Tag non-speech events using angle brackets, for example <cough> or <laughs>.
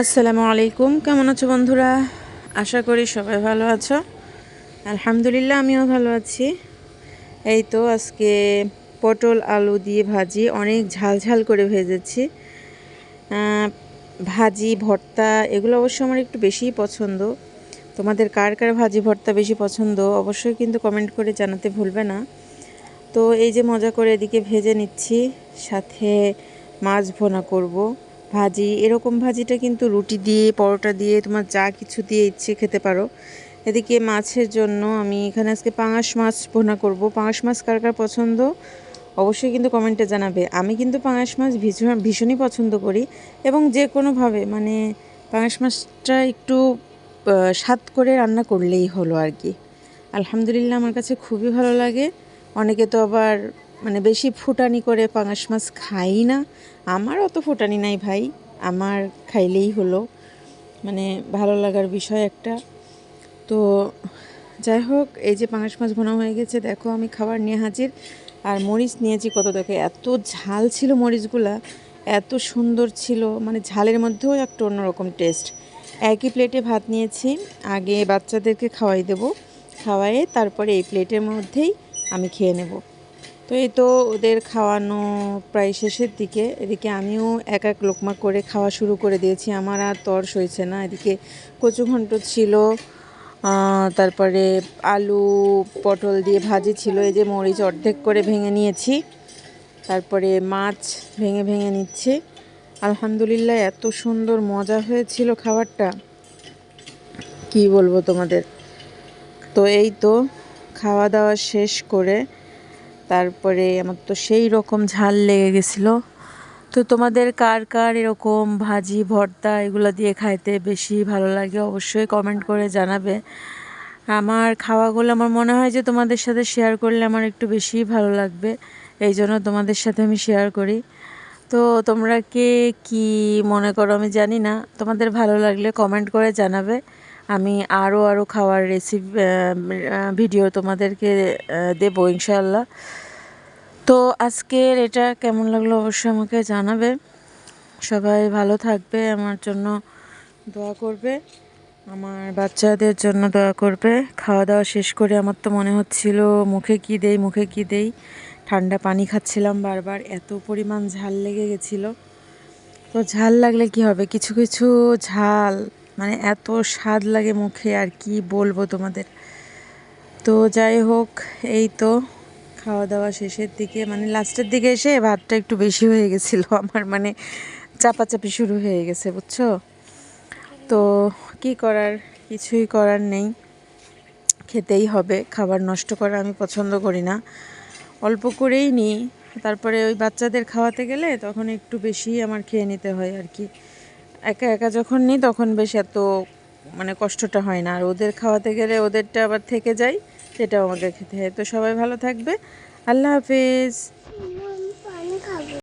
আসসালামু আলাইকুম। কেমন আছো বন্ধুরা? আশা করি সবাই ভালো আছো। আলহামদুলিল্লাহ, আমিও ভালো আছি। এই তো আজকে পটল আলু দিয়ে ভাজি, অনেক ঝাল ঝাল করে ভেজেছি। ভাজি, ভর্তা, এগুলো অবশ্য আমার একটু বেশিই পছন্দ। তোমাদের কার কার ভাজি, ভর্তা বেশি পছন্দ, অবশ্যই কিন্তু কমেন্ট করে জানাতে ভুলবে না। তো এই যে মজা করে এদিকে ভেজে নিচ্ছি, সাথে মাছ ভোনা করব। ভাজি, এরকম ভাজিটা কিন্তু রুটি দিয়ে, পরোটা দিয়ে, তোমার যা কিছু দিয়ে ইচ্ছে খেতে পারো। এদিকে মাছের জন্য আমি এখানে আজকে পাঙাশ মাছ ভোনা করব। পাঙাশ মাছ কার কার পছন্দ? অবশ্যই কিন্তু কমেন্টে জানাবে। আমি কিন্তু পাঙাশ মাছ ভীষণ, ভীষণই পছন্দ করি এবং যে কোনোভাবে মানে পাঙাশ মাছটা একটু স্বাদ করে রান্না করলেই হলো আর কি। আলহামদুলিল্লাহ আমার কাছে খুবই ভালো লাগে। অনেকে তো আবার মানে বেশি ফুটানি করে পাঙাশ মাছ খাই না। আমার অত ফুটানি নাই ভাই, আমার খাইলেই হলো। মানে ভালো লাগার বিষয় একটা। তো যাই হোক, এই যে পাঙাশ মাছ ভোনা হয়ে গেছে, দেখো আমি খাবার নিয়ে হাজির। আর মরিচ নিয়েছি কত, দেখো এত ঝাল ছিল মরিচগুলা, এত সুন্দর ছিল। মানে ঝালের মধ্যেও একটা অন্যরকম টেস্ট একই প্লেটে ভাত নিয়েছি, আগে বাচ্চাদেরকে খাওয়াই দেব। খাওয়ায়ে তারপরে এই প্লেটের মধ্যেই আমি খেয়ে নেব। তো এই তো ওদের খাওয়ানো প্রায় শেষের দিকে। এদিকে আমিও এক এক লোকমা করে খাওয়া শুরু করে দিয়েছি। আমার আর তর সইছে না। এদিকে কচু ঘন্ট ছিল তারপরে আলু, পটল দিয়ে ভাজি ছিল। এই যে মরিচ অর্ধেক করে ভেঙে নিয়েছি। তারপরে মাছ ভেঙে ভেঙে নিচ্ছি। আলহামদুলিল্লাহ এত সুন্দর মজা হয়েছিল খাবারটা। কি বলব তোমাদের? তো এই তো খাওয়া দাওয়া শেষ করে তারপরে আমার তো সেই রকম ঝাল লেগে গেছিল। তো তোমাদের কার কার এরকম ভাজি, ভর্তা এগুলো দিয়ে খাইতে বেশি ভালো লাগে অবশ্যই কমেন্ট করে জানাবে। আমার খাওয়াগুলো আমার মনে হয় যে তোমাদের সাথে শেয়ার করলে আমার একটু বেশিই ভালো লাগবে, এই জন্য তোমাদের সাথে আমি শেয়ার করি। তো তোমরা কে কি মনে করো আমি জানি না, তোমাদের ভালো লাগলে কমেন্ট করে জানাবে। আমি আরও আরও খাওয়ার রেসিপি ভিডিও তোমাদেরকে দেবো ইনশাল্লাহ তো আজকের এটা কেমন লাগল অবশ্যই আমাকে জানাবে। সবাই ভালো থাকবে, আমার জন্য দোয়া করবে, আমার বাচ্চাদের জন্য দোয়া করবে। খাওয়া দাওয়া শেষ করে আমার তো মনে হচ্ছিল মুখে কি দেই, মুখে কি দেই। ঠান্ডা পানি খাচ্ছিলাম বারবার, এত পরিমাণ ঝাল লেগে গেছিল। তো ঝাল লাগলে কি হবে? কিছু কিছু ঝাল মানে এত স্বাদ লাগে মুখে, আর কি বলব তোমাদের। তো যাই হোক, এই তো। খাওয়া দাওয়া শেষের দিকে মানে লাস্টের দিকে এসে ভাতটা একটু বেশি হয়ে গেছিল। <laughs> আমার মানে চাপাচাপি শুরু হয়ে গেছে, বুঝছ? তো কি করার? কিছুই করার নেই। খেতেই হবে। খাবার নষ্ট করা আমি পছন্দ করি না। অল্প করেই নিই। তারপরে ওই বাচ্চাদের খাওয়াতে গেলে তখন একটু বেশি আমার খেয়ে নিতে হয় আর কি। একা একা যখন নিই তখন বেশ এত মানে কষ্টটা হয় না। আর ওদের খাওয়াতে গেলে ওদেরটা আবার থেকে যায়। সেটাও আমাকে খেতে হয়। তো সবাই ভালো থাকবে। আল্লাহ হাফেজ।